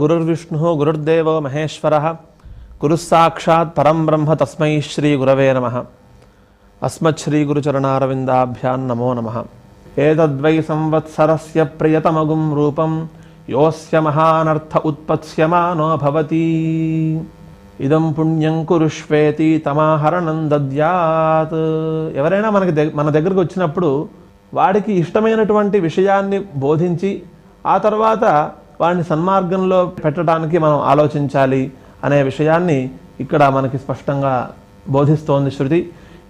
గురుర్విష్ణు గురుర్దేవో మహేశ్వర గురుస్సాక్షాత్ పరం బ్రహ్మ తస్మై శ్రీ గురవే నమ అస్మచ్శ్రీ గురుచరణారవిందాభ్యాన్ నమో నమ ఏతద్వై సంవత్సరస్య ప్రియతమగుం రూపం యోస్య మహానర్థ ఉత్పత్స్యమానో భవతి ఇదం పుణ్యం కురుష్వేతి తమాహరణం దద్యాత్ ఎవరైనా మనకి మన దగ్గరకు వచ్చినప్పుడు వాడికి ఇష్టమైనటువంటి విషయాన్ని బోధించి ఆ తర్వాత వాడిని సన్మార్గంలో పెట్టడానికి మనం ఆలోచించాలి అనే విషయాన్ని ఇక్కడ మనకి స్పష్టంగా బోధిస్తోంది శృతి.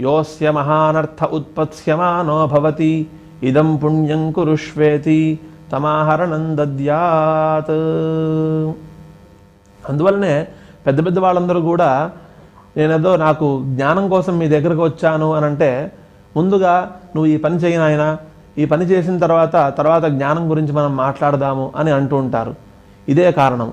యోస్య మహానర్థ ఉత్పత్స్యమానో భవతి ఇదం పుణ్యం కురుష్వేతి తమాహరణం దద్యాత్. అందువల్లనే పెద్ద పెద్ద వాళ్ళందరూ కూడా నేనేదో నాకు జ్ఞానం కోసం మీ దగ్గరకు వచ్చాను అని అంటే ముందుగా నువ్వు ఈ పని చేయను ఆయన ఈ పని చేసిన తర్వాత తర్వాత జ్ఞానం గురించి మనం మాట్లాడదాము అని అంటూ ఉంటారు. ఇదే కారణం.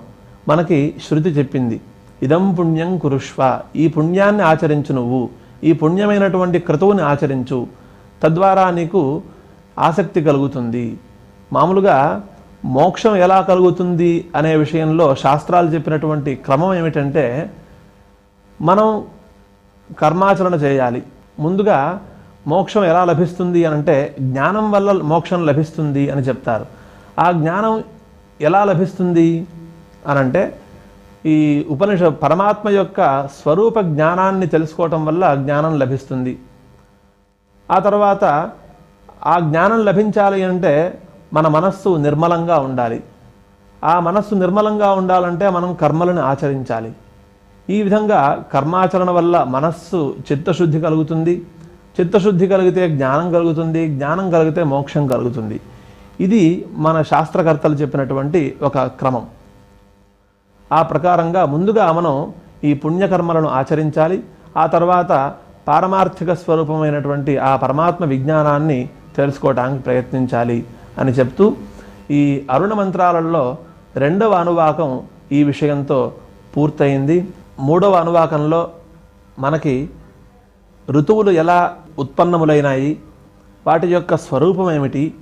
మనకి శృతి చెప్పింది ఇదం పుణ్యం కురుష్వ ఈ పుణ్యాన్ని ఆచరించు నువ్వు ఈ పుణ్యమైనటువంటి క్రతువుని ఆచరించు తద్వారా నీకు ఆసక్తి కలుగుతుంది. మామూలుగా మోక్షం ఎలా కలుగుతుంది అనే విషయంలో శాస్త్రాలు చెప్పినటువంటి క్రమం ఏమిటంటే మనం కర్మాచరణ చేయాలి. ముందుగా మోక్షం ఎలా లభిస్తుంది అని అంటే జ్ఞానం వల్ల మోక్షం లభిస్తుంది అని చెప్తారు. ఆ జ్ఞానం ఎలా లభిస్తుంది అని అంటే ఈ ఉపనిష పరమాత్మ యొక్క స్వరూప జ్ఞానాన్ని తెలుసుకోవటం వల్ల జ్ఞానం లభిస్తుంది. ఆ తర్వాత ఆ జ్ఞానం లభించాలి అంటే మన మనస్సు నిర్మలంగా ఉండాలి. ఆ మనస్సు నిర్మలంగా ఉండాలంటే మనం కర్మలను ఆచరించాలి. ఈ విధంగా కర్మాచరణ వల్ల మనస్సు చిత్తశుద్ధి కలుగుతుంది. చిత్తశుద్ధి కలిగితే జ్ఞానం కలుగుతుంది జ్ఞానం కలిగితే మోక్షం కలుగుతుంది. ఇది మన శాస్త్రకర్తలు చెప్పినటువంటి ఒక క్రమం. ఆ ప్రకారంగా ముందుగా మనం ఈ పుణ్యకర్మలను ఆచరించాలి ఆ తర్వాత పారమార్థిక స్వరూపమైనటువంటి ఆ పరమాత్మ విజ్ఞానాన్ని తెలుసుకోవడానికి ప్రయత్నించాలి అని చెప్తూ ఈ అరుణ మంత్రాలలో రెండవ అనువాకం ఈ విషయంతో పూర్తయింది. మూడవ అనువాకంలో మనకి ఋతువులు ఎలా ఉత్పన్నములైనాయి? వాటి యొక్క స్వరూపం ఏమిటి?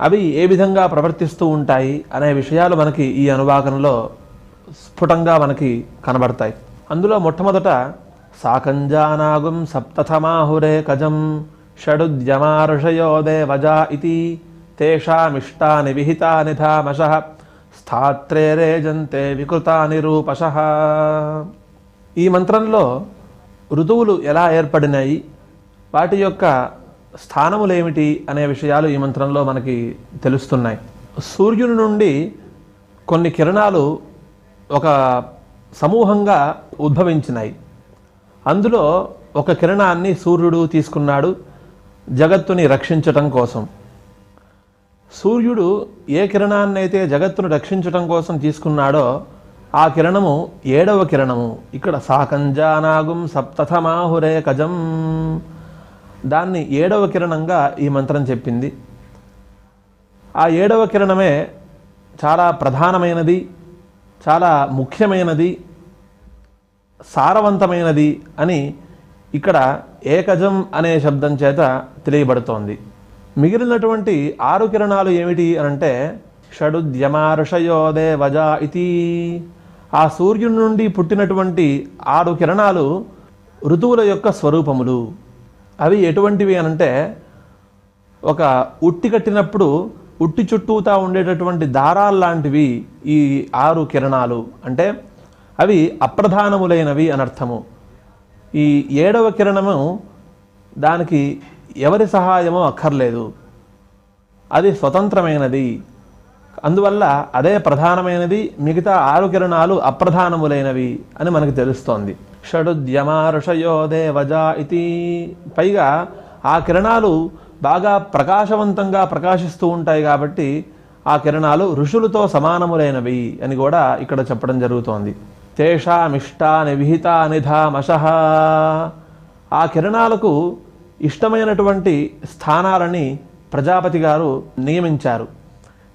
అవి ఏ విధంగా ప్రవర్తిస్తూ ఉంటాయి? అనే విషయాలు మనకి ఈ అనువాకంలో స్ఫుటంగా మనకి కనబడతాయి. అందులో మొట్టమొదట సాకంజానాగుం సప్తథమాహురే కజం షడుద్యమారుషయో దేవజా ఇది తేషామిష్టాని విహితాని ధామశ స్థాత్రే రేజంతే వికృతాని రూపశ. ఈ మంత్రంలో ఋతువులు ఎలా ఏర్పడినాయి? వాటి యొక్క స్థానములేమిటి అనే విషయాలు ఈ మంత్రంలో మనకి తెలుస్తున్నాయి. సూర్యుని నుండి కొన్ని కిరణాలు ఒక సమూహంగా ఉద్భవించినాయి. అందులో ఒక కిరణాన్ని సూర్యుడు తీసుకున్నాడు జగత్తుని రక్షించటం కోసం. సూర్యుడు ఏ కిరణాన్నైతే జగత్తును రక్షించటం కోసం తీసుకున్నాడో ఆ కిరణము ఏడవ కిరణము. ఇక్కడ సాకంజానాగుం సప్తథమాహురే కజం. దాన్ని ఏడవ కిరణంగా ఈ మంత్రం చెప్పింది. ఆ ఏడవ కిరణమే చాలా ప్రధానమైనది చాలా ముఖ్యమైనది సారవంతమైనది అని ఇక్కడ ఏకజం అనే శబ్దం చేత తెలియబడుతోంది. మిగిలినటువంటి ఆరు కిరణాలు ఏమిటి అనంటే షడుద్యమారుషయోదే వజా ఇది ఆ సూర్యుని నుండి పుట్టినటువంటి ఆరు కిరణాలు ఋతువుల యొక్క స్వరూపములు. అవి ఎటువంటివి అనంటే ఒక ఉట్టి కట్టినప్పుడు ఉట్టి చుట్టూతా ఉండేటటువంటి దారాల్లాంటివి ఈ ఆరు కిరణాలు. అంటే అవి అప్రధానములైనవి అనర్థము ఈ ఏడవ కిరణము దానికి ఎవరి సహాయమో అక్కర్లేదు. అది స్వతంత్రమైనది. అందువల్ల అదే ప్రధానమైనది మిగతా ఆరు కిరణాలు అప్రధానములైనవి అని మనకు తెలుస్తోంది. షడుద్యమారుషయో దేవజా ఇది పైగా ఆ కిరణాలు బాగా ప్రకాశవంతంగా ప్రకాశిస్తూ ఉంటాయి కాబట్టి ఆ కిరణాలు ఋషులతో సమానములైనవి అని కూడా ఇక్కడ చెప్పడం జరుగుతోంది. తేషామిష్టాని విహితాని నిధామశ ఆ కిరణాలకు ఇష్టమైనటువంటి స్థానాలని ప్రజాపతి గారు నియమించారు.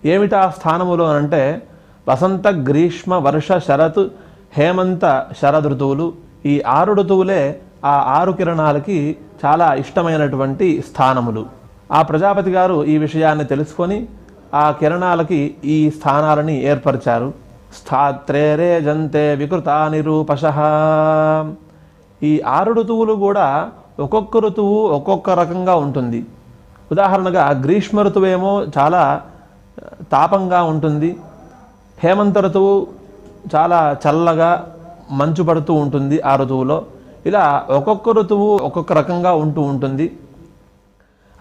ఏమిటా స్థానములు అంటే వసంత గ్రీష్మ వర్ష శరత్ హేమంత శరద్ ఋతువులు ఈ ఆరు ఋతువులే ఆ ఆరు కిరణాలకి చాలా ఇష్టమైనటువంటి స్థానములు. ఆ ప్రజాపతి గారు ఈ విషయాన్ని తెలుసుకొని ఆ కిరణాలకి ఈ స్థానాలని ఏర్పరిచారు. స్థాత్రేరే జంతే వికృత నిరూపశ ఈ ఆరు ఋతువులు కూడా ఒక్కొక్క ఋతువు ఒక్కొక్క రకంగా ఉంటుంది. ఉదాహరణగా గ్రీష్మ ఋతువేమో చాలా తాపంగా ఉంటుంది. హేమంత ఋతువు చాలా చల్లగా మంచు పడుతూ ఉంటుంది ఆ ఋతువులో. ఇలా ఒక్కొక్క ఋతువు ఒక్కొక్క రకంగా ఉంటూ ఉంటుంది.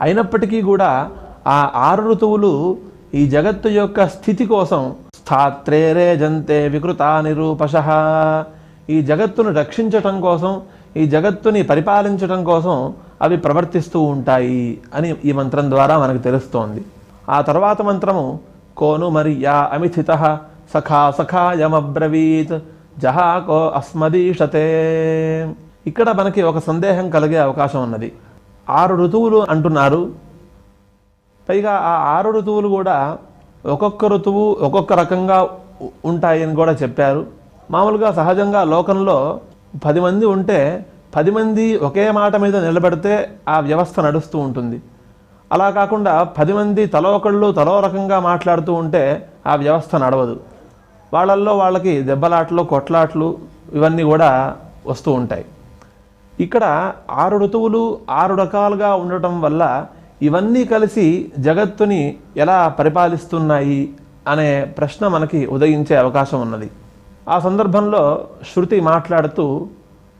అయినప్పటికీ కూడా ఆ ఆరు ఋతువులు ఈ జగత్తు యొక్క స్థితి కోసం స్థాత్రేరే జంతే వికృత నిరూపశ ఈ జగత్తును రక్షించటం కోసం ఈ జగత్తుని పరిపాలించటం కోసం అవి ప్రవర్తిస్తూ ఉంటాయి అని ఈ మంత్రం ద్వారా మనకు తెలుస్తోంది. ఆ తర్వాత మంత్రము కోను మరియా అమిథిత సఖా సఖాయమబ్రవీత్ జహాకో అస్మదీషతే. ఇక్కడ మనకి ఒక సందేహం కలిగే అవకాశం ఉన్నది. ఆరు ఋతువులు అంటున్నారు. పైగా ఆ ఆరు ఋతువులు కూడా ఒక్కొక్క ఋతువు ఒక్కొక్క రకంగా ఉంటాయని కూడా చెప్పారు. మామూలుగా సహజంగా లోకంలో పది మంది ఉంటే పది మంది ఒకే మాట మీద నిలబడితే ఆ వ్యవస్థ నడుస్తూ ఉంటుంది. అలా కాకుండా పది మంది తలో ఒకళ్ళు తలో రకంగా మాట్లాడుతూ ఉంటే ఆ వ్యవస్థ నడవదు. వాళ్ళల్లో వాళ్ళకి దెబ్బలాట్లు కొట్లాట్లు ఇవన్నీ కూడా వస్తూ ఉంటాయి. ఇక్కడ ఆరు ఋతువులు ఆరు రకాలుగా ఉండటం వల్ల ఇవన్నీ కలిసి జగత్తుని ఎలా పరిపాలిస్తున్నాయి అనే ప్రశ్న మనకి ఉదయించే అవకాశం ఉన్నది. ఆ సందర్భంలో శృతి మాట్లాడుతూ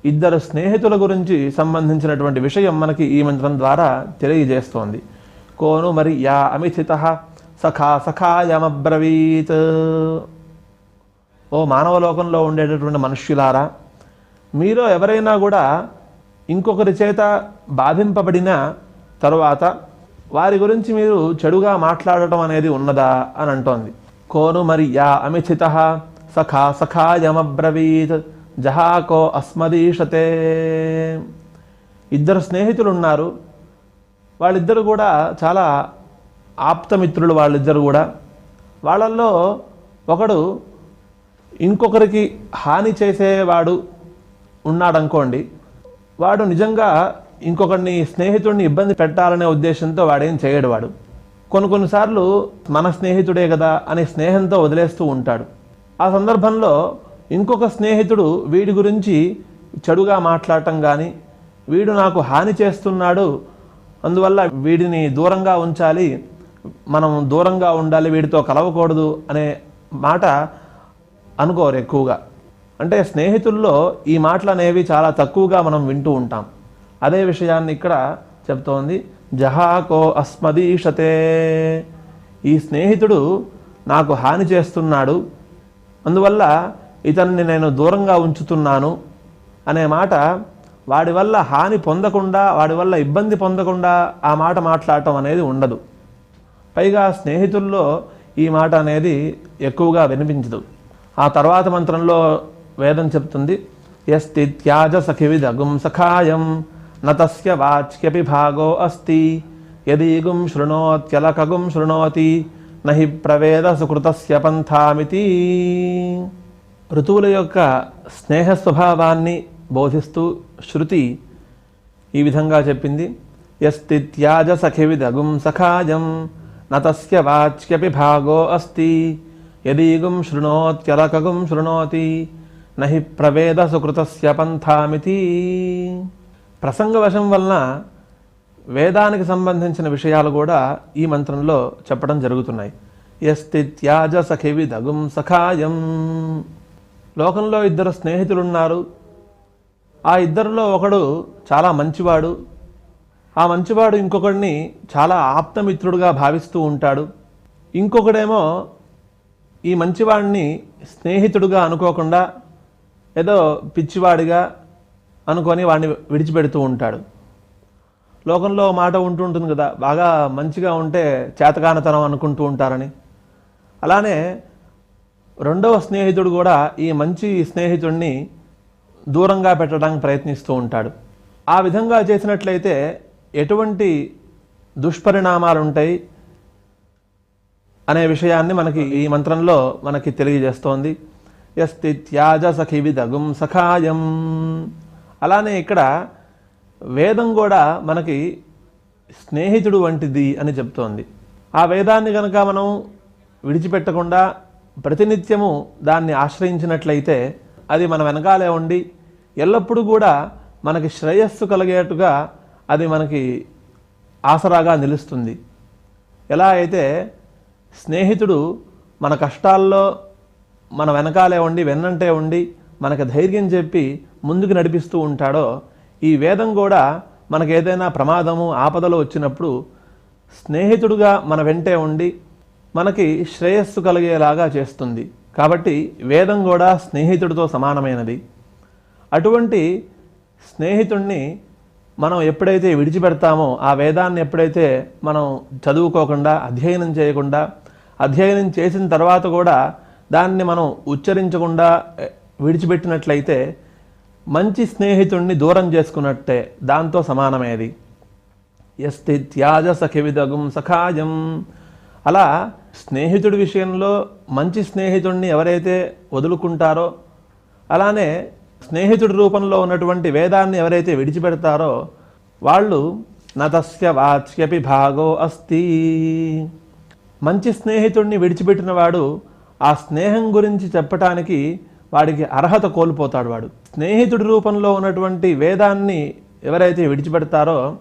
ఇద్దరు స్నేహితుల గురించి సంబంధించినటువంటి విషయం మనకి ఈ మంత్రం ద్వారా తెలియజేస్తోంది. కోను మరి యా అమిథిత సఖా సఖాయమబ్రవీత్ ఓ మానవ లోకంలో ఉండేటటువంటి మనుష్యులారా మీలో ఎవరైనా కూడా ఇంకొకరి చేత బాధింపబడిన తరువాత వారి గురించి మీరు చెడుగా మాట్లాడటం అనేది ఉన్నదా అని అంటోంది. కోను మరి యా అమిథిత సఖా సఖాయమబ్రవీత్ జహాకో అస్మదీషతే. ఇద్దరు స్నేహితులు ఉన్నారు వాళ్ళిద్దరు కూడా చాలా ఆప్తమిత్రులు వాళ్ళిద్దరు కూడా. వాళ్ళల్లో ఒకడు ఇంకొకరికి హాని చేసేవాడు ఉన్నాడనుకోండి వాడు నిజంగా ఇంకొకరిని స్నేహితుడిని ఇబ్బంది పెట్టాలనే ఉద్దేశంతో వాడేం చేయడు వాడు. కొన్ని కొన్నిసార్లు మన స్నేహితుడే కదా అనే స్నేహంతో వదిలేస్తూ ఉంటాడు. ఆ సందర్భంలో ఇంకొక స్నేహితుడు వీడి గురించి చెడుగా మాట్లాడటం కానీ వీడు నాకు హాని చేస్తున్నాడు అందువల్ల వీడిని దూరంగా ఉంచాలి మనం దూరంగా ఉండాలి వీడితో కలవకూడదు అనే మాట అనుకోరు ఎక్కువగా. అంటే స్నేహితుల్లో ఈ మాటలు అనేవి చాలా తక్కువగా మనం వింటూ ఉంటాం. అదే విషయాన్ని ఇక్కడ చెప్తోంది. జహాకో అస్మదీషతే. ఈ స్నేహితుడు నాకు హాని చేస్తున్నాడు. అందువల్ల ఇతన్ని నేను దూరంగా ఉంచుతున్నాను అనే మాట వాడి వల్ల హాని పొందకుండా వాడి వల్ల ఇబ్బంది పొందకుండా ఆ మాట మాట్లాడటం అనేది ఉండదు. పైగా స్నేహితుల్లో ఈ మాట అనేది ఎక్కువగా వినిపించదు. ఆ తర్వాత మంత్రంలో వేదం చెప్తుంది ఎస్తి త్యాజ సఖివిదగుం సఖాయం నతస్య వాచ్యపి భాగో అస్తి యదీగుం శృణోత్యలకగుం శృణోతి నహి ప్రవేద సుకృతస్య పంథామితి. ఋతువుల యొక్క స్నేహ స్వభావాన్ని బోధిస్తూ శృతి ఈ విధంగా చెప్పింది. ఎస్తి త్యాజ సఖివిదగుం సఖాయం నతస్య వాచ్యపి భాగో అస్తి. యదీగుం శృణోత్యలకగుం శృణోతి నహి ప్రవేద సుకృతస్య పంథామితి. ప్రసంగవశం వలన వేదానికి సంబంధించిన విషయాలు కూడా ఈ మంత్రంలో చెప్పడం జరుగుతున్నాయి. ఎస్తి త్యాజ సఖివిదగుం సఖాయం. లోకంలో ఇద్దరు స్నేహితులున్నారు. ఆ ఇద్దరిలో ఒకడు చాలా మంచివాడు ఆ మంచివాడు ఇంకొకడిని చాలా ఆప్తమిత్రుడుగా భావిస్తూ ఉంటాడు. ఇంకొకడేమో ఈ మంచివాడిని స్నేహితుడుగా అనుకోకుండా ఏదో పిచ్చివాడిగా అనుకొని వాడిని విడిచిపెడుతూ ఉంటాడు. లోకంలో మాట ఉంటూ ఉంటుంది కదా బాగా మంచిగా ఉంటే చేతకానతనం అనుకుంటూ ఉంటారని. అలానే రెండవ స్నేహితుడు కూడా ఈ మంచి స్నేహితుడిని దూరంగా పెట్టడానికి ప్రయత్నిస్తూ ఉంటాడు. ఆ విధంగా చేసినట్లయితే ఎటువంటి దుష్పరిణామాలు ఉంటాయి అనే విషయాన్ని మనకి ఈ మంత్రంలో మనకి తెలియజేస్తోంది. ఎస్తి త్యాజ సఖివిదగుం సఖాయం. అలానే ఇక్కడ వేదం కూడా మనకి స్నేహితుడు వంటిది అని చెప్తోంది. ఆ వేదాన్ని కనుక మనం విడిచిపెట్టకుండా ప్రతినిత్యము దాన్ని ఆశ్రయించినట్లయితే అది మన వెనకాలే ఉండి ఎల్లప్పుడూ కూడా మనకి శ్రేయస్సు కలిగేట్టుగా అది మనకి ఆసరాగా నిలుస్తుంది. ఎలా అయితే స్నేహితుడు మన కష్టాల్లో మన వెనకాలే ఉండి వెన్నంటే ఉండి మనకు ధైర్యం చెప్పి ముందుకు నడిపిస్తూ ఉంటాడో ఈ వేదం కూడా మనకు ఏదైనా ప్రమాదము ఆపదలు వచ్చినప్పుడు స్నేహితుడుగా మన వెంటే ఉండి మనకి శ్రేయస్సు కలిగేలాగా చేస్తుంది. కాబట్టి వేదం కూడా స్నేహితుడితో సమానమైనది. అటువంటి స్నేహితుణ్ణి మనం ఎప్పుడైతే విడిచిపెడతామో ఆ వేదాన్ని ఎప్పుడైతే మనం చదువుకోకుండా అధ్యయనం చేయకుండా అధ్యయనం చేసిన తర్వాత కూడా దాన్ని మనం ఉచ్చరించకుండా విడిచిపెట్టినట్లయితే మంచి స్నేహితుణ్ణి దూరం చేసుకున్నట్టే దాంతో సమానమేది. ఎస్తి త్యాజ సఖివిదగుం సఖాయం. అలా స్నేహితుడి విషయంలో మంచి స్నేహితుణ్ణి ఎవరైతే వదులుకుంటారో అలానే స్నేహితుడి రూపంలో ఉన్నటువంటి వేదాన్ని ఎవరైతే విడిచిపెడతారో వాళ్ళు నతస్య వాచ్యపి భాగో అస్తి. మంచి స్నేహితుడిని విడిచిపెట్టిన వాడు ఆ స్నేహం గురించి చెప్పటానికి వాడికి అర్హత కోల్పోతాడు వాడు. స్నేహితుడి రూపంలో ఉన్నటువంటి వేదాన్ని ఎవరైతే విడిచిపెడతారో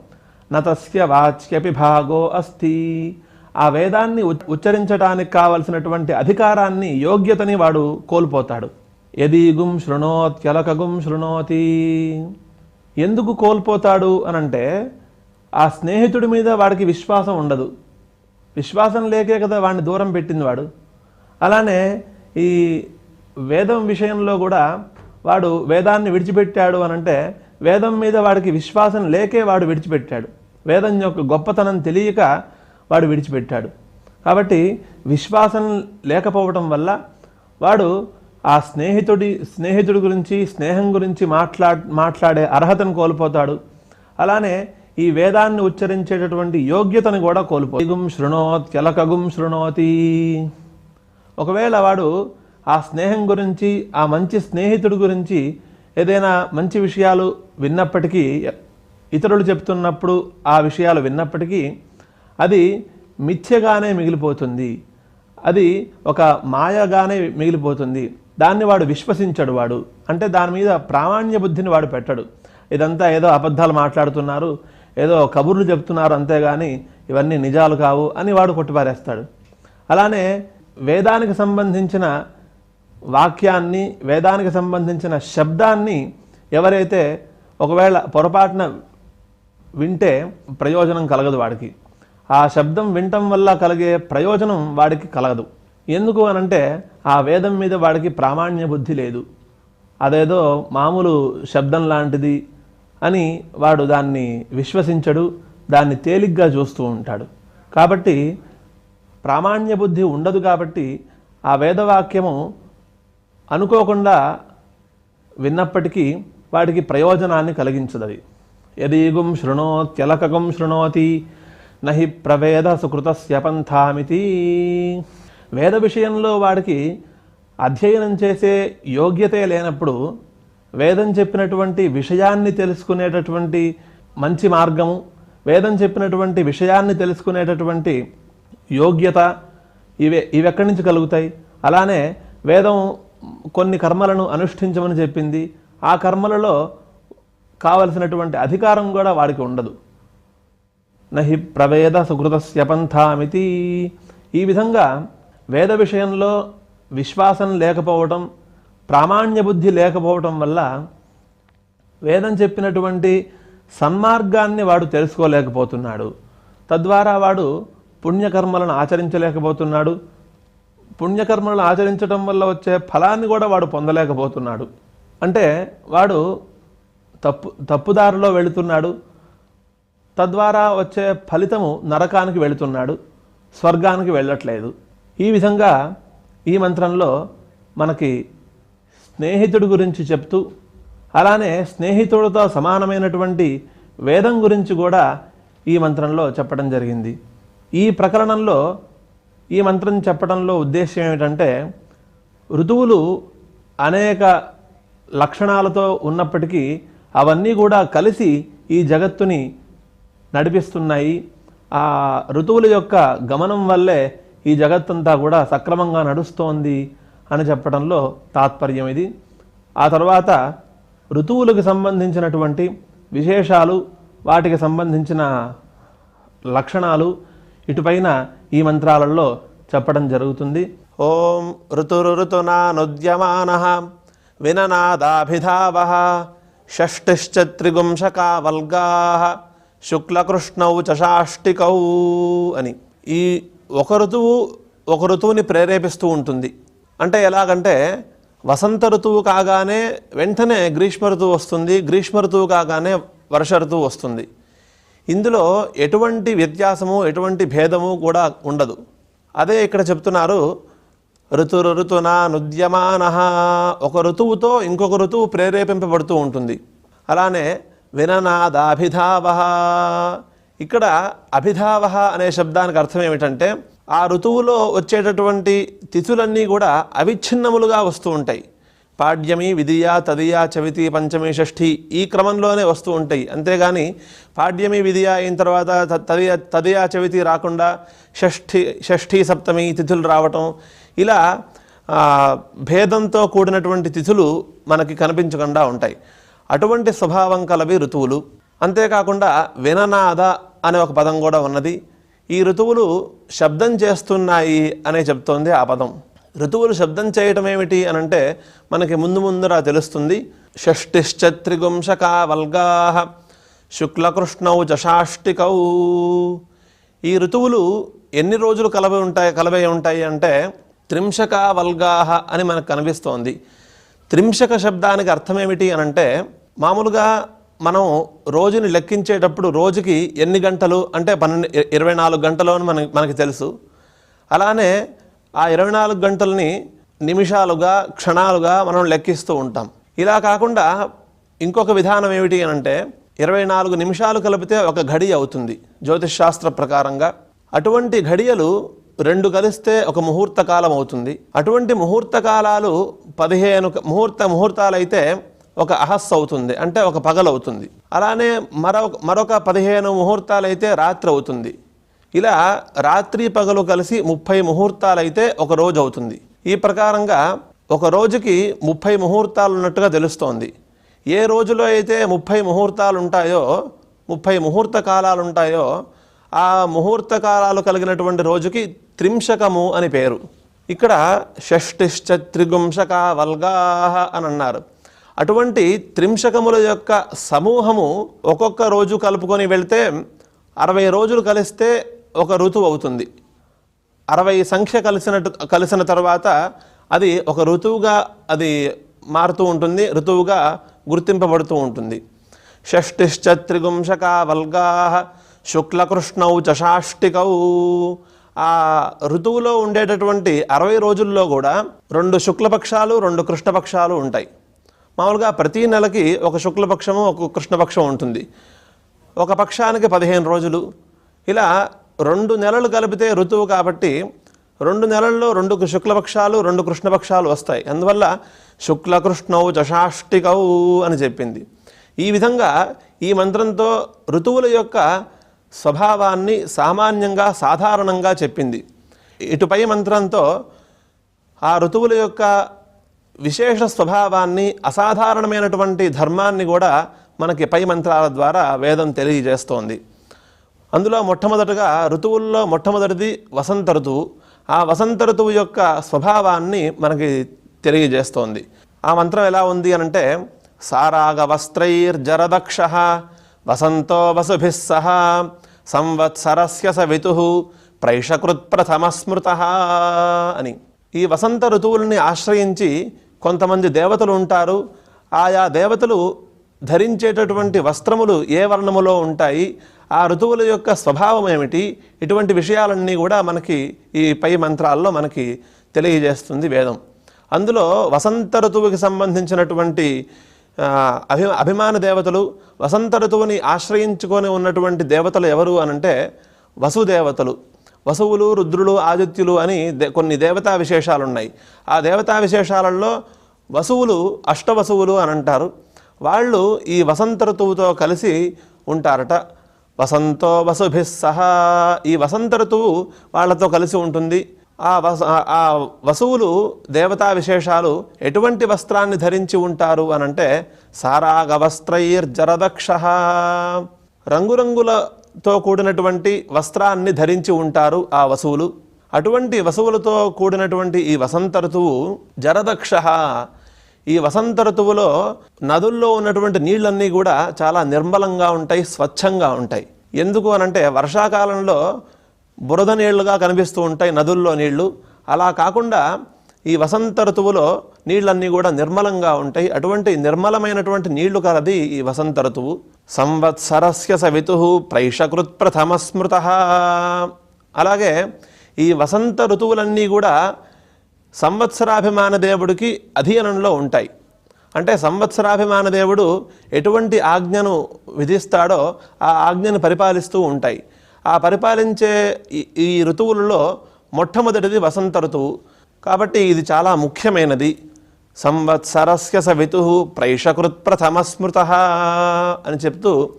నతస్య వాచ్యపి భాగో అస్తి. ఆ వేదాన్ని ఉచ్- ఉచ్చరించడానికి కావలసినటువంటి అధికారాన్ని యోగ్యతని వాడు కోల్పోతాడు. యదీగుం శృణోత్యలకగుం శృణోతి. ఎందుకు కోల్పోతాడు అనంటే ఆ స్నేహితుడి మీద వాడికి విశ్వాసం ఉండదు. విశ్వాసం లేకే కదా వాడిని దూరం పెట్టింది వాడు. అలానే ఈ వేదం విషయంలో కూడా వాడు వేదాన్ని విడిచిపెట్టాడు అనంటే వేదం మీద వాడికి విశ్వాసం లేకే వాడు విడిచిపెట్టాడు. వేదం యొక్క గొప్పతనం తెలియక వాడు విడిచిపెట్టాడు. కాబట్టి విశ్వాసం లేకపోవటం వల్ల వాడు ఆ స్నేహితుడి స్నేహితుడి గురించి స్నేహం గురించి మాట్లా మాట్లాడే అర్హతను కోల్పోతాడు. అలానే ఈ వేదాన్ని ఉచ్చరించేటటువంటి యోగ్యతను కూడా కోల్పో గుం శృణోత్యలకగుం శృణోతి. ఒకవేళ వాడు ఆ స్నేహం గురించి ఆ మంచి స్నేహితుడి గురించి ఏదైనా మంచి విషయాలు విన్నప్పటికీ ఇతరులు చెప్తున్నప్పుడు ఆ విషయాలు విన్నప్పటికీ అది మిథ్యగానే మిగిలిపోతుంది. అది ఒక మాయగానే మిగిలిపోతుంది. దాన్ని వాడు విశ్వసించడు వాడు. అంటే దాని మీద ప్రామాణ్య బుద్ధిని వాడు పెట్టడు. ఇదంతా ఏదో అబద్ధాలు మాట్లాడుతున్నారు ఏదో కబుర్లు చెప్తున్నారు అంతేగాని ఇవన్నీ నిజాలు కావు అని వాడు కొట్టిపారేస్తాడు. అలానే వేదానికి సంబంధించిన వాక్యాన్ని వేదానికి సంబంధించిన శబ్దాన్ని ఎవరైతే ఒకవేళ పొరపాటున వింటే ప్రయోజనం కలగదు వాడికి. ఆ శబ్దం వినటం వల్ల కలిగే ప్రయోజనం వాడికి కలగదు. ఎందుకు అనంటే ఆ వేదం మీద వాడికి ప్రామాణ్య బుద్ధి లేదు. అదేదో మామూలు శబ్దం లాంటిది అని వాడు దాన్ని విశ్వసించడు దాన్ని తేలిగ్గా చూస్తూ ఉంటాడు. కాబట్టి ప్రామాణ్య బుద్ధి ఉండదు కాబట్టి ఆ వేదవాక్యము అనుకోకుండా విన్నప్పటికీ వాడికి ప్రయోజనాన్ని కలిగించదది. అది యదీగుం శృణోత్యలకగం శృణోతి నహి ప్రవేద సుకృతస్య పంథామితి. వేద విషయంలో వాడికి అధ్యయనం చేసే యోగ్యతే లేనప్పుడు వేదం చెప్పినటువంటి విషయాన్ని తెలుసుకునేటటువంటి మంచి మార్గము వేదం చెప్పినటువంటి విషయాన్ని తెలుసుకునేటటువంటి యోగ్యత ఇవే ఇవెక్కడి నుంచి కలుగుతాయి? అలానే వేదం కొన్ని కర్మలను అనుష్ఠించమని చెప్పింది. ఆ కర్మలలో కావలసినటువంటి అధికారం కూడా వాడికి ఉండదు. నహి ప్రవేద సుకృతస్య పంథామితి. ఈ విధంగా వేద విషయంలో విశ్వాసం లేకపోవటం ప్రామాణ్య బుద్ధి లేకపోవటం వల్ల వేదం చెప్పినటువంటి సన్మార్గాన్ని వాడు తెలుసుకోలేకపోతున్నాడు. తద్వారా వాడు పుణ్యకర్మలను ఆచరించలేకపోతున్నాడు. పుణ్యకర్మలను ఆచరించడం వల్ల వచ్చే ఫలాన్ని కూడా వాడు పొందలేకపోతున్నాడు. అంటే వాడు తప్పు తప్పుదారిలో వెళుతున్నాడు. తద్వారా వచ్చే ఫలితము నరకానికి వెళుతున్నాడు. స్వర్గానికి వెళ్ళట్లేదు. ఈ విధంగా ఈ మంత్రంలో మనకి స్నేహితుడి గురించి చెప్తూ అలానే స్నేహితుడితో సమానమైనటువంటి వేదం గురించి కూడా ఈ మంత్రంలో చెప్పడం జరిగింది. ఈ ప్రకరణంలో ఈ మంత్రం చెప్పడంలో ఉద్దేశం ఏమిటంటే ఋతువులు అనేక లక్షణాలతో ఉన్నప్పటికీ అవన్నీ కూడా కలిసి ఈ జగత్తుని నడిపిస్తున్నాయి. ఆ ఋతువుల యొక్క గమనం వల్లే ఈ జగత్తంతా కూడా సక్రమంగా నడుస్తోంది అని చెప్పడంలో తాత్పర్యం ఇది. ఆ తర్వాత ఋతువులకు సంబంధించినటువంటి విశేషాలు వాటికి సంబంధించిన లక్షణాలు ఇటుపైన ఈ మంత్రాలలో చెప్పడం జరుగుతుంది. ఓం ఋతురుతునానుద్యమాన విననాదాభిధావ షష్టిశ్చత్రిగుంశకా వల్గా శుక్లకృష్ణౌ చషాష్టికౌ అని. ఈ ఒక ఋతువు ఒక ఋతువుని ప్రేరేపిస్తూ ఉంటుంది. అంటే ఎలాగంటే వసంత ఋతువు కాగానే వెంటనే గ్రీష్మ ఋతువు వస్తుంది గ్రీష్మ ఋతువు కాగానే వర్ష ఋతువు వస్తుంది. ఇందులో ఎటువంటి వ్యత్యాసము ఎటువంటి భేదము కూడా ఉండదు. అదే ఇక్కడ చెప్తున్నారు ఋతు ఋతున నుద్యమాన. ఒక ఋతువుతో ఇంకొక ఋతువు ప్రేరేపింపబడుతూ ఉంటుంది. అలానే విననాదాభిధావ. ఇక్కడ అభిధావ అనే శబ్దానికి అర్థం ఏమిటంటే ఆ ఋతువులో వచ్చేటటువంటి తిథులన్నీ కూడా అవిచ్ఛిన్నములుగా వస్తూ ఉంటాయి. పాడ్యమి విధియ తదియ చవితి పంచమి షష్ఠి ఈ క్రమంలోనే వస్తూ ఉంటాయి. అంతేగాని పాడ్యమి విధియ అయిన తర్వాత త- తదియ తదియ చవితి రాకుండా షష్ఠి షష్ఠి సప్తమి తిథులు రావటం ఇలా భేదంతో కూడినటువంటి తిథులు మనకి కనిపించకుండా ఉంటాయి. అటువంటి స్వభావం కలవి ఋతువులు. అంతేకాకుండా విననాద అనే ఒక పదం కూడా ఉన్నది. ఈ ఋతువులు శబ్దం చేస్తున్నాయి అనే చెప్తోంది ఆ పదం. ఋతువులు శబ్దం చేయటం ఏమిటి అని అంటే మనకి ముందు ముందర తెలుస్తుంది. షష్టిశ్చత్రిగుంశకా వల్గా శుక్లకృష్ణౌ జషాష్టికౌ ఈ ఋతువులు ఎన్ని రోజులు కలవై ఉంటాయి కలవై ఉంటాయి అంటే త్రింశక వల్గాహ అని మనకు కనిపిస్తోంది. త్రింశక శబ్దానికి అర్థం ఏమిటి అని అంటే మామూలుగా మనం రోజుని లెక్కించేటప్పుడు రోజుకి ఎన్ని గంటలు అంటే పన్నెండు ఇరవై నాలుగు గంటలు అని మనకి మనకి తెలుసు. అలానే ఆ ఇరవై నాలుగు గంటలని నిమిషాలుగా క్షణాలుగా మనం లెక్కిస్తూ ఉంటాం. ఇలా కాకుండా ఇంకొక విధానం ఏమిటి అని అంటే ఇరవై నాలుగు నిమిషాలు కలిపితే ఒక ఘడి అవుతుంది జ్యోతిష్ శాస్త్ర ప్రకారంగా. అటువంటి ఘడియలు రెండు కలిస్తే ఒక ముహూర్త కాలం అవుతుంది. అటువంటి ముహూర్త కాలాలు పదిహేను ముహూర్త ముహూర్తాలు అయితే ఒక అహస్సు అవుతుంది అంటే ఒక పగలవుతుంది అలానే మరొక మరొక పదిహేను ముహూర్తాలు అయితే రాత్రి అవుతుంది. ఇలా రాత్రి పగలు కలిసి ముప్పై ముహూర్తాలు అయితే ఒక రోజు అవుతుంది. ఈ ప్రకారంగా ఒక రోజుకి ముప్పై ముహూర్తాలు ఉన్నట్టుగా తెలుస్తోంది. ఏ రోజులో అయితే ముప్పై ముహూర్తాలు ఉంటాయో ముప్పై ముహూర్త కాలాలు ఉంటాయో ఆ ముహూర్త కాలాలు కలిగినటువంటి రోజుకి త్రింశకము అని పేరు. ఇక్కడ షష్టిశ్చ త్రిగుంశక వల్గాహ అని అన్నారు అటువంటి త్రింశకముల యొక్క సమూహము ఒక్కొక్క రోజు కలుపుకొని వెళ్తే అరవై రోజులు కలిస్తే ఒక ఋతువు అవుతుంది. అరవై సంఖ్య కలిసినట్టు కలిసిన తర్వాత అది ఒక ఋతువుగా అది మారుతూ ఉంటుంది ఋతువుగా గుర్తింపబడుతూ ఉంటుంది. షష్టిశ్చ త్రిగుంశక వల్గా శుక్లకృష్ణౌ చషాష్టికౌ ఆ ఋతువులో ఉండేటటువంటి అరవై రోజుల్లో కూడా రెండు శుక్లపక్షాలు రెండు కృష్ణపక్షాలు ఉంటాయి. మామూలుగా ప్రతి నెలకి ఒక శుక్లపక్షము ఒక కృష్ణపక్షం ఉంటుంది. ఒక పక్షానికి పదిహేను రోజులు. ఇలా రెండు నెలలు కలిపితే ఋతువు కాబట్టి రెండు నెలల్లో రెండు శుక్లపక్షాలు రెండు కృష్ణపక్షాలు వస్తాయి. అందువల్ల శుక్లకృష్ణౌ చషాష్టికౌ అని చెప్పింది. ఈ విధంగా ఈ మంత్రంతో ఋతువుల యొక్క స్వభావాన్ని సామాన్యంగా సాధారణంగా చెప్పింది. ఇటుపై మంత్రంతో ఆ ఋతువుల యొక్క విశేష స్వభావాన్ని అసాధారణమైనటువంటి ధర్మాన్ని కూడా మనకి పై మంత్రాల ద్వారా వేదం తెలియజేస్తోంది. అందులో మొట్టమొదటగా ఋతువుల్లో మొట్టమొదటిది వసంత ఋతువు. ఆ వసంత ఋతువు యొక్క స్వభావాన్ని మనకి తెలియజేస్తోంది. ఆ మంత్రం ఎలా ఉంది అనంటే సారాగ వస్త్రైర్జరదక్ష వసంతో వసుభిः సహ సంవత్సరస్య సవితు ప్రైషకృత్ ప్రథమస్మృత అని. ఈ వసంత ఋతువుల్ని ఆశ్రయించి కొంతమంది దేవతలు ఉంటారు. ఆయా దేవతలు ధరించేటటువంటి వస్త్రములు ఏ వర్ణములో ఉంటాయి? ఆ ఋతువుల యొక్క స్వభావం ఏమిటి? ఇటువంటి విషయాలన్నీ కూడా మనకి ఈ పై మంత్రాల్లో మనకి తెలియజేస్తుంది వేదం. అందులో వసంత ఋతువుకి సంబంధించినటువంటి అభి అభిమాన దేవతలు వసంత ఋతువుని ఆశ్రయించుకొని ఉన్నటువంటి దేవతలు ఎవరు అనంటే వసుదేవతలు. వసువులు రుద్రులు ఆదిత్యులు అని దే- కొన్ని దేవతా విశేషాలు ఉన్నాయి ఆ దేవతా విశేషాలలో వసువులు అష్టవసువులు అని అంటారు. వాళ్ళు ఈ వసంత ఋతువుతో కలిసి ఉంటారట. వసంతో వసుభిస్ సహా. ఈ వసంత ఋతువు వాళ్ళతో కలిసి ఉంటుంది. ఆ వస ఆ- ఆ వసువులు దేవతా విశేషాలు ఎటువంటి వస్త్రాన్ని ధరించి ఉంటారు అనంటే సారాగ వస్త్రైర్జరదక్ష రంగురంగులతో కూడినటువంటి వస్త్రాన్ని ధరించి ఉంటారు ఆ వసువులు. అటువంటి వసువులతో కూడినటువంటి ఈ వసంత ఋతువు జరదక్ష ఈ వసంత ఋతువులో నదుల్లో ఉన్నటువంటి నీళ్ళన్నీ కూడా చాలా నిర్మలంగా ఉంటాయి స్వచ్ఛంగా ఉంటాయి. ఎందుకు అనంటే వర్షాకాలంలో బురద నీళ్ళుగా కనిపిస్తూ ఉంటాయి నదుల్లో నీళ్ళు అలా కాకుండా ఈ వసంత ఋతువులో నీళ్ళన్నీ కూడా నిర్మలంగా ఉంటాయి. అటువంటి నిర్మలమైనటువంటి నీళ్ళు కలది ఈ వసంత ఋతువు. సంవత్సరస్య సవితు ప్రైషకృత్ ప్రథమ స్మృత. అలాగే ఈ వసంత ఋతువులన్నీ కూడా సంవత్సరాభిమాన దేవుడికి అధీనంలో ఉంటాయి. అంటే సంవత్సరాభిమాన దేవుడు ఎటువంటి ఆజ్ఞను విధిస్తాడో ఆ ఆజ్ఞను పరిపాలిస్తూ ఉంటాయి. ఆ పరిపాలించే ఈ- ఋతువులలో మొట్టమొదటిది వసంత ఋతువు. కాబట్టి ఇది చాలా ముఖ్యమైనది. సంవత్సరస్య సవితు ప్రైషకృత్ ప్రథమ స్మృత అని చెప్తూ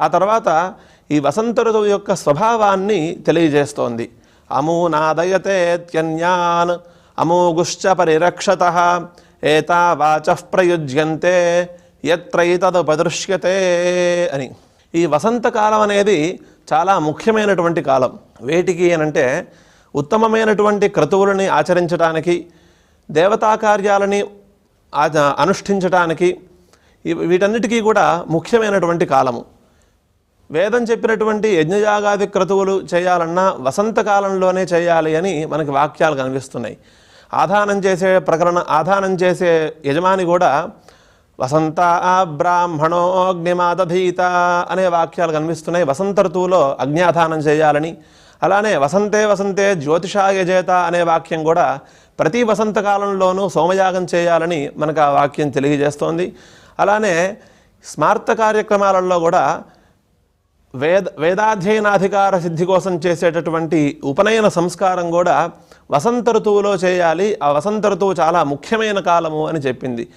ఆ తర్వాత ఈ వసంత ఋతువు యొక్క స్వభావాన్ని తెలియజేస్తోంది. అమూనాదయతేత్యన్యాన్ అమోగుశ్చ పరిరక్షత ఏతా వాచ ప్రయుజ్యంతే ఎత్రైతదుపదృశ్యతే అని. ఈ వసంతకాలం అనేది చాలా ముఖ్యమైనటువంటి కాలం వేటికి అనంటే ఉత్తమమైనటువంటి క్రతువులని ఆచరించడానికి దేవతా కార్యాలని అనుష్ఠించడానికి వీటన్నిటికీ కూడా ముఖ్యమైనటువంటి కాలము. వేదం చెప్పినటువంటి యజ్ఞయాగాది క్రతువులు చేయాలన్నా వసంతకాలంలోనే చేయాలి అని మనకి వాక్యాలు కనిపిస్తున్నాయి. ఆధానం చేసే ప్రకరణ ఆధానం చేసే యజమాని కూడా వసంత బ్రాహ్మణోగ్నిమాదధీత అనే వాక్యాలు కనిపిస్తున్నాయి. వసంత ఋతువులో అగ్నిాధానం చేయాలని. అలానే వసంతే వసంతే జ్యోతిషాయజేత అనే వాక్యం కూడా ప్రతి వసంతకాలంలోనూ సోమయాగం చేయాలని మనకు ఆ వాక్యం తెలియజేస్తోంది. అలానే స్మార్త కార్యక్రమాలలో కూడా వేద వేదాధ్యయనాధికార సిద్ధి కోసం చేసేటటువంటి ఉపనయన సంస్కారం కూడా వసంత ఋతువులో చేయాలి. ఆ వసంత ఋతువు చాలా ముఖ్యమైన కాలము అని చెప్పింది.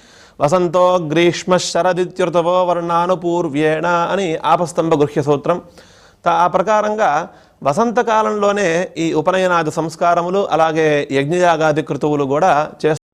వసంతో గ్రీష్మ శరదిత్యుతవో వర్ణానుపూర్వ్యేణ అని ఆపస్తంభ గృహ్య సూత్రం. త- ఆ ప్రకారంగా వసంతకాలంలోనే ఈ ఉపనయనాది సంస్కారములు అలాగే యజ్ఞయాగాది కృతువులు కూడా చేస్తారు